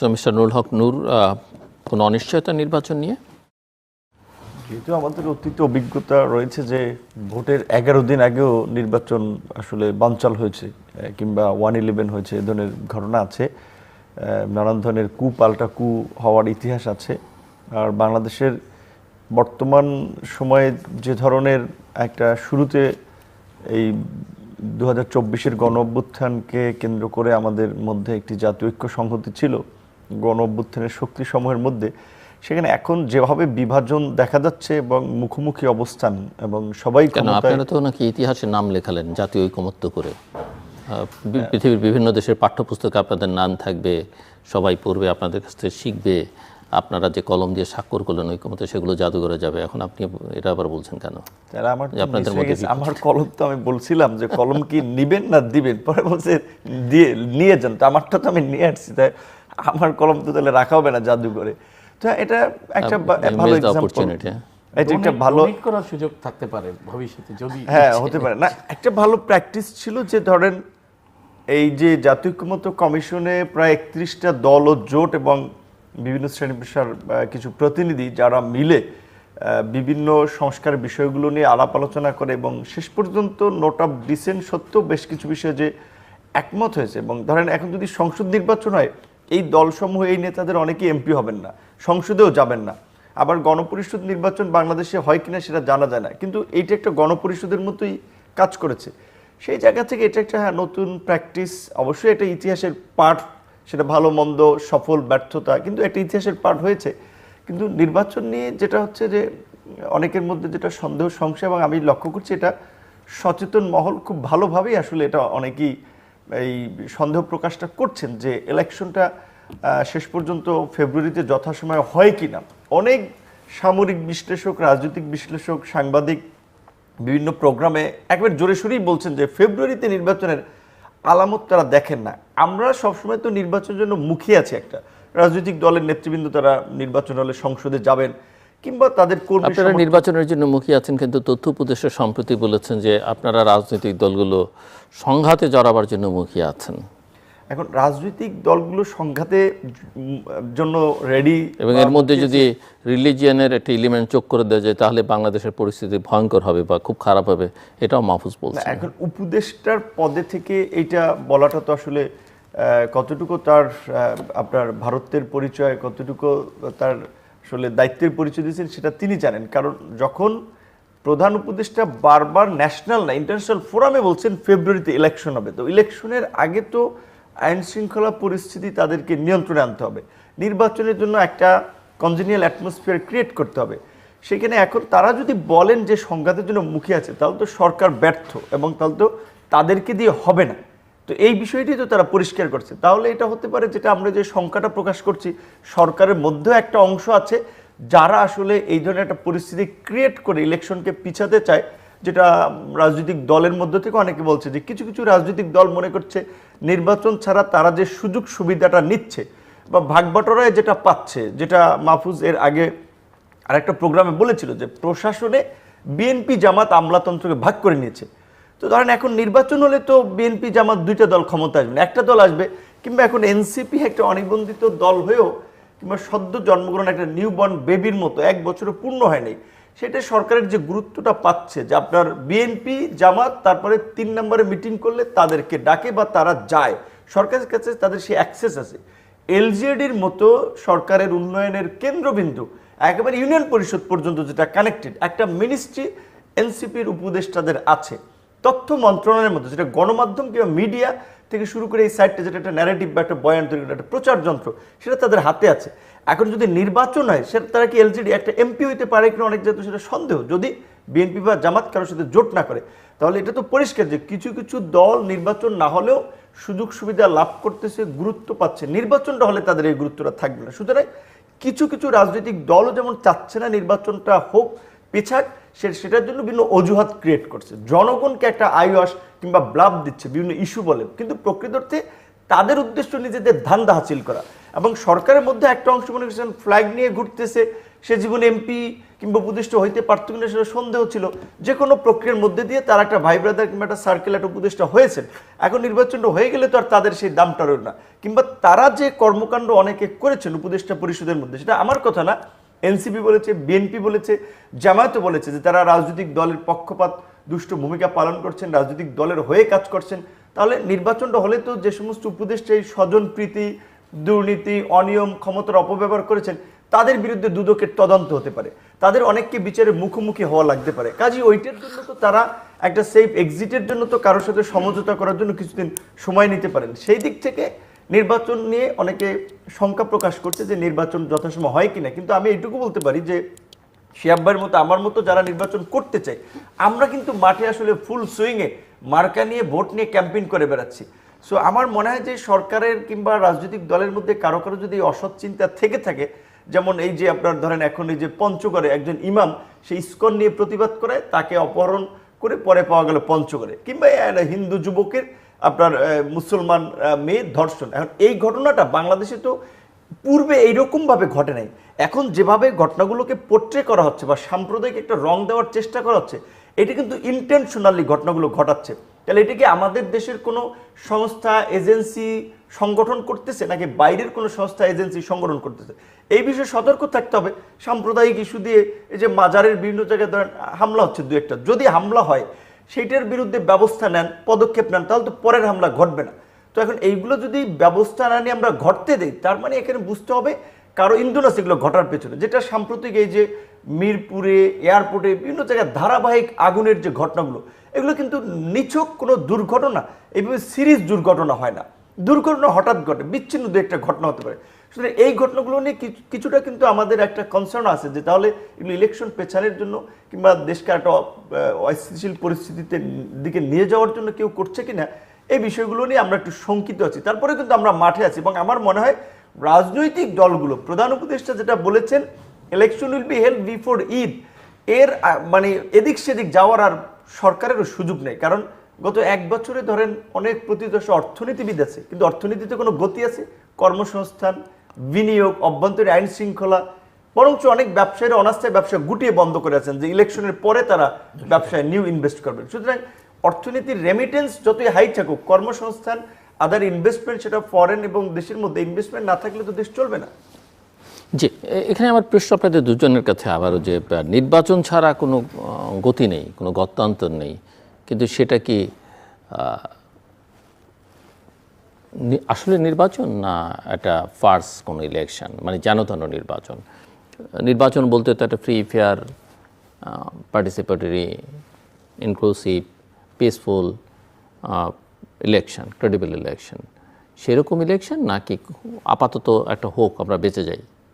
So mister Nurul Haque Noor কোনো অনিশ্চয়তা নির্বাচন নিয়ে? যেহেতু আমাদের অতীত অভিজ্ঞতা রয়েছে যে ভোটের এগারো দিন আগেও নির্বাচন আসলে বানচাল হয়েছে কিংবা ওয়ান ইলেভেন হয়েছে, এ ধরনের ঘটনা আছে। নানান ধরনের কু পাল্টা কু হওয়ার ইতিহাস আছে। আর বাংলাদেশের বর্তমান সময়ে যে ধরনের একটা শুরুতে এই দু হাজার চব্বিশের গণ অভ্যুত্থানকে কেন্দ্র করে আমাদের মধ্যে একটি জাতীয় ঐক্য সংহতি ছিল গণ অভ্যুত্থানের শক্তি সমূহের মধ্যে সেখানে এখন যেভাবে বিভাজন দেখা যাচ্ছে এবং মুখোমুখি অবস্থান এবং সবাই আপনারা তো নাকি ইতিহাসে নাম লেখালেন জাতীয় ঐকমত্য করে। পৃথিবীর বিভিন্ন দেশের পাঠ্যপুস্তকে আপনাদের নাম থাকবে সবাই পড়বে আপনাদের কাছ থেকে শিখবে আপনারা যে কলম দিয়ে স্বাক্ষর করলেন ঐকমত্য সেগুলো জাদুঘরে যাবে। এখন আপনি এটা আবার বলছেন কেন? আমার আপনাদের মধ্যে আমার কলম তো আমি বলছিলাম যে কলম কি নিবেন না দিবেন? পরে বলছে দিয়ে নিয়ে যান। তো আমারটা তো আমি নিয়ে আসছি। তাই আমার কলম তো তাহলে রাখা হবে না জাদু করে তো এটা একটা ভালো missed এক্সাম্পল হ্যাঁ। এটা একটা ভালো করার সুযোগ থাকতে পারে ভবিষ্যতে যদি হ্যাঁ হতে পারে। না একটা ভালো প্র্যাকটিস ছিল যে ধরেন এই যে জাতীয় ঐক্যমত্য কমিশনে প্রায় একত্রিশটা দল ও জোট এবং বিভিন্ন শ্রেণি পেশার কিছু প্রতিনিধি যারা মিলে আহ, বিভিন্ন সংস্কার বিষয়গুলো নিয়ে আলাপ আলোচনা করে এবং শেষ পর্যন্ত নোট অফ ডিসেন্ট সত্ত্বেও বেশ কিছু বিষয়ে যে একমত হয়েছে। এবং ধরেন এখন যদি সংসদ নির্বাচন হয় এই দলসমূহ এই নেতাদের অনেকেই এমপি হবেন না সংসদেও যাবেন না। আবার গণপরিষদ নির্বাচন বাংলাদেশে হয় কিনা সেটা জানা যায় না। কিন্তু এইটা একটা গণপরিষদের মতোই কাজ করেছে। সেই জায়গা থেকে এটা একটা হ্যাঁ, নতুন প্র্যাকটিস অবশ্যই এটা ইতিহাসের পাঠ সেটা ভালো মন্দ সফল ব্যর্থতা কিন্তু একটা ইতিহাসের পাঠ হয়েছে। কিন্তু নির্বাচন নিয়ে যেটা হচ্ছে যে অনেকের মধ্যে যেটা সন্দেহ সংশয় এবং আমি লক্ষ্য করছি এটা সচেতন মহল খুব ভালোভাবেই আসলে এটা অনেকেই এই সন্দেহ প্রকাশটা করছেন যে ইলেকশনটা শেষ পর্যন্ত ফেব্রুয়ারিতে যথাসময়ে হয় কি না অনেক সামরিক বিশ্লেষক, রাজনৈতিক বিশ্লেষক, সাংবাদিক বিভিন্ন প্রোগ্রামে একবার জোরে সোরেই বলছেন যে ফেব্রুয়ারিতে নির্বাচনের আলামত তারা দেখেন না। আমরা সবসময় তো নির্বাচনের জন্য মুখিয়ে আছি একটা। রাজনৈতিক দলের নেতৃবৃন্দ তারা নির্বাচন হলে সংসদে যাবেন। কিংবা তাদের কর্মী আপনারা নির্বাচনের জন্য মুখী আছেন কিন্তু তথ্য উপদেষ্টা সম্প্রতি বলেছেন যে আপনারা রাজনৈতিক দলগুলো সংঘাতে জড়াবার জন্য মুখী আছেন। এখন রাজনৈতিক দলগুলো সংঘাতে জন্য রেডি এবং এর মধ্যে যদি রিলিজিয়ানের একটা এলিমেন্ট চোখ করে দেওয়া যায় তাহলে বাংলাদেশের পরিস্থিতি ভয়ঙ্কর হবে বা খুব খারাপ হবে এটাও মাহফুজ বলছে এখন উপদেষ্টার পদে থেকে এটা বলাটা তো আসলে কতটুকু তার আপনার ভারতের পরিচয় কতটুকু তার আসলে দায়িত্বের পরিচয় দিয়েছেন, সেটা তিনি জানেন। কারণ যখন প্রধান উপদেষ্টা বারবার ন্যাশনাল না ইন্টারন্যাশনাল ফোরামে বলছেন ফেব্রুয়ারিতে ইলেকশন হবে। তো ইলেকশনের আগে তো আইন শৃঙ্খলা পরিস্থিতি তাদেরকে নিয়ন্ত্রণে আনতে হবে। নির্বাচনের জন্য একটা কনজিনিয়াল অ্যাটমসফিয়ার ক্রিয়েট করতে হবে। সেখানে এখন তারা যদি বলেন যে সংঘাতের জন্য মুখে আছে, তাহলে তো সরকার ব্যর্থ এবং তাহলে তো তাদেরকে দিয়ে হবে না। তো এই বিষয়টি তো তারা পরিষ্কার করছে। তাহলে এটা হতে পারে যেটা আমরা যে সংখ্যাটা প্রকাশ করছি, সরকারের মধ্যেও একটা অংশ আছে যারা আসলে এই ধরনের একটা পরিস্থিতি ক্রিয়েট করে ইলেকশনকে পিছাতে চায়, যেটা রাজনৈতিক দলের মধ্য থেকে অনেকে বলছে যে কিছু কিছু রাজনৈতিক দল মনে করছে নির্বাচন ছাড়া তারা যে সুযোগ সুবিধাটা নিচ্ছে বা ভাগবটরায় যেটা পাচ্ছে, যেটা মাহফুজ এর আগে আরেকটা প্রোগ্রামে বলেছিল যে প্রশাসনে বিএনপি জামাত আমলাতন্ত্রকে ভাগ করে নিয়েছে। তো ধরেন এখন নির্বাচন হলে তো বিএনপি জামাত দুইটা দল ক্ষমতা আসবে না, একটা দল আসবে, কিংবা এখন এনসিপি একটা অনিবন্ধিত দল হয়েও কিংবা সদ্য জন্মগ্রহণ একটা নিউ বর্ন বেবির মতো এক বছরও পূর্ণ হয়নি সেটা সরকারের যে গুরুত্বটা পাচ্ছে যে আপনার বিএনপি জামাত তারপরে তিন নম্বরে মিটিং করলে তাদেরকে ডাকে বা তারা যায়, সরকারের কাছে তাদের সেই অ্যাক্সেস আছে। এলজিএডির মতো সরকারের উন্নয়নের কেন্দ্রবিন্দু, একেবারে ইউনিয়ন পরিষদ পর্যন্ত যেটা কানেক্টেড, একটা মিনিস্ট্রি এনসিপির উপদেষ্টাদের আছে। তথ্য মন্ত্রণালয়ের মধ্যে, যেটা গণমাধ্যম কিংবা মিডিয়া থেকে শুরু করে এই সাইটটা, যেটা একটা ন্যারেটিভ বা একটা বয়ান তৈরি একটা প্রচার যন্ত্র, সেটা তাদের হাতে আছে। এখন যদি নির্বাচন হয়, সেটা তারা কি এলজিডি একটা এমপি হইতে পারে কিনা অনেক যেহেতু সেটা সন্দেহ। যদি বিএনপি বা জামাত কারোর সাথে জোট না করে, তাহলে এটা তো পরিষ্কার যে কিছু কিছু দল নির্বাচন না হলেও সুযোগ সুবিধা লাভ করতেছে, গুরুত্ব পাচ্ছে। নির্বাচনটা হলে তাদের এই গুরুত্বটা থাকবে না। সুতরাং কিছু কিছু রাজনৈতিক দলও যেমন চাচ্ছে না নির্বাচনটা হোক পেছাক সে সেটার জন্য বিভিন্ন অজুহাত ক্রিয়েট করছে। জনগণকে একটা আয়স কিংবা ব্লাব দিচ্ছে, বিভিন্ন ইস্যু বলে। কিন্তু প্রকৃত অর্থে তাদের উদ্দেশ্য নিজেদের ধান্দা হাসিল করা। এবং সরকারের মধ্যে একটা অংশ মনে করছেন ফ্ল্যাগ নিয়ে ঘুরতেছে, সে জীবনে এমপি কিংবা উপদেষ্টা হইতে পারত কিনা সেটা সন্দেহ ছিল। যে কোনো প্রক্রিয়ার মধ্যে দিয়ে তার একটা ভাই ব্রাদার কিংবা একটা সার্কেল একটা উপদেষ্টা হয়েছেন। এখন নির্বাচনটা হয়ে গেলে তো আর তাদের সেই দামটা রইল না। কিংবা তারা যে কর্মকাণ্ড অনেকে করেছেন উপদেষ্টা পরিষদের মধ্যে, সেটা আমার কথা না এনসিপি বলেছে, বিএনপি বলেছে, জামায়াতও বলেছে যে তারা রাজনৈতিক দলের পক্ষপাত, দুষ্ট ভূমিকা পালন করছেন, রাজনৈতিক দলের হয়ে কাজ করছেন। তাহলে নির্বাচনটা হলে তো যে সমস্ত উপদেষ্টা এই স্বজন প্রীতি, দুর্নীতি, অনিয়ম, ক্ষমতার অপব্যবহার করেছেন, তাদের বিরুদ্ধে দুদকের তদন্ত হতে পারে। তাদের অনেককে বিচারের মুখোমুখি হওয়া লাগতে পারে। কাজে ওইটার জন্য তো তারা একটা সেফ এক্সিটের জন্য তো কারোর সাথে সমঝোতা করার জন্য কিছুদিন সময় নিতে পারেন। সেই দিক থেকে নির্বাচন নিয়ে অনেকে শঙ্কা প্রকাশ করছে যে নির্বাচন যথাসময় হয় কিনা। কিন্তু আমি এইটুকু বলতে পারি যে শিয়াব্বাইয়ের মতো, আমার মতো যারা নির্বাচন করতে চাই আমরা কিন্তু মাঠে আসলে ফুল সুইংয়ে মার্কা নিয়ে, ভোট নিয়ে ক্যাম্পেইন করে বেড়াচ্ছি। সো আমার মনে হয় যে সরকারের কিংবা রাজনৈতিক দলের মধ্যে কারও কারও যদি অসৎ চিন্তা থেকে থাকে, যেমন এই যে আপনার ধরেন এখন এই যে পঞ্চগড়ে একজন ইমাম সেই ইস্কন নিয়ে প্রতিবাদ করে তাকে অপহরণ করে পরে পাওয়া গেল পঞ্চগড়ে। কিংবা হিন্দু যুবকের আপনার মুসলমান মেয়ে ধর্ষণ। এখন এই ঘটনাটা বাংলাদেশে তো পূর্বে এইরকমভাবে ঘটে নাই। এখন যেভাবে ঘটনাগুলোকে পোট্রে করা হচ্ছে বা সাম্প্রদায়িক একটা রং দেওয়ার চেষ্টা করা হচ্ছে, এটা কিন্তু ইন্টেনশনালি ঘটনাগুলো ঘটাচ্ছে। তাহলে এটা কি আমাদের দেশের কোনো সংস্থা, এজেন্সি সংগঠন করতেছে নাকি বাইরের কোনো সংস্থা, এজেন্সি সংগঠন করতেছে? এই বিষয়ে সতর্ক থাকতে হবে। সাম্প্রদায়িক ইস্যু দিয়ে এই যে মাজারের বিভিন্ন জায়গায় ধরেন, হামলা হচ্ছে দু একটা। যদি হামলা হয় সেইটার বিরুদ্ধে ব্যবস্থা নেন, পদক্ষেপ নেন, তাহলে তো পরের হামলা ঘটবে না। তো এখন এইগুলো যদি ব্যবস্থা না নিয়ে আমরা ঘটতে দিই, তার মানে এখানে বুঝতে হবে কারও ইন্ধন আছে এগুলো ঘটার পেছনে। যেটা সাম্প্রতিক এই যে মিরপুরে, এয়ারপোর্টে বিভিন্ন জায়গায় ধারাবাহিক আগুনের যে ঘটনাগুলো, এগুলো কিন্তু নিছক কোনো দুর্ঘটনা এইভাবে সিরিজ দুর্ঘটনা হয় না। দুর্ঘটনা হঠাৎ ঘটে, বিচ্ছিন্ন দু একটা ঘটনা হতে পারে। সুতরাং এই ঘটনাগুলো নিয়ে কিছু- কিছুটা কিন্তু আমাদের একটা কনসার্ন আছে যে তাহলে এগুলো ইলেকশন পেছানোর জন্য কিংবা দেশকে একটা অস্থিতিশীল পরিস্থিতিতে দিকে নিয়ে যাওয়ার জন্য কেউ করছে কিনা, এই বিষয়গুলো নিয়ে আমরা একটু শঙ্কিত আছি। তারপরে কিন্তু আমরা মাঠে আছি এবং আমার মনে হয় রাজনৈতিক দলগুলো, প্রধান উপদেষ্টা যেটা বলেছেন election will be held before Eid এর মানে এদিক সেদিক যাওয়ার আর সরকারেরও সুযোগ নেই। কারণ গত এক বছরে ধরেন অনেক প্রতিদর্শ অর্থনীতিবিদ আছে, কিন্তু অর্থনীতিতে কোনো গতি আছে? কর্মসংস্থান বিনিয়োগ, অভ্যন্তরীণ আইন শৃঙ্খলা, বরঞ্চ অনেক ব্যবসায়ীরা অনাস্থায় ব্যবসা গুটিয়ে বন্ধ করে আছেন যে ইলেকশনের পরে তারা ব্যবসায় নিউ ইনভেস্ট করবেন। সুতরাং অর্থনীতির রেমিটেন্স যতই হাই থাকুক, কর্মসংস্থান আদার ইনভেস্টমেন্ট সেটা ফরেন এবং দেশের মধ্যে ইনভেস্টমেন্ট না থাকলে তো দেশ চলবে না। জি এখানে আমার প্রশ্ন আপনাদের দুজনের কাছে আবারও যে নির্বাচন ছাড়া কোনো গতি নেই, কোনো গত্যান্তর নেই, কিন্তু সেটা কি আসলে নির্বাচন না, একটা ফার্স কোনো ইলেকশন মানে জানতানো নির্বাচন। নির্বাচন বলতে তো একটা free fair participatory inclusive peaceful election credible election সেরকম ইলেকশন নাকি আপাতত একটা হোক আমরা বেঁচে যাই।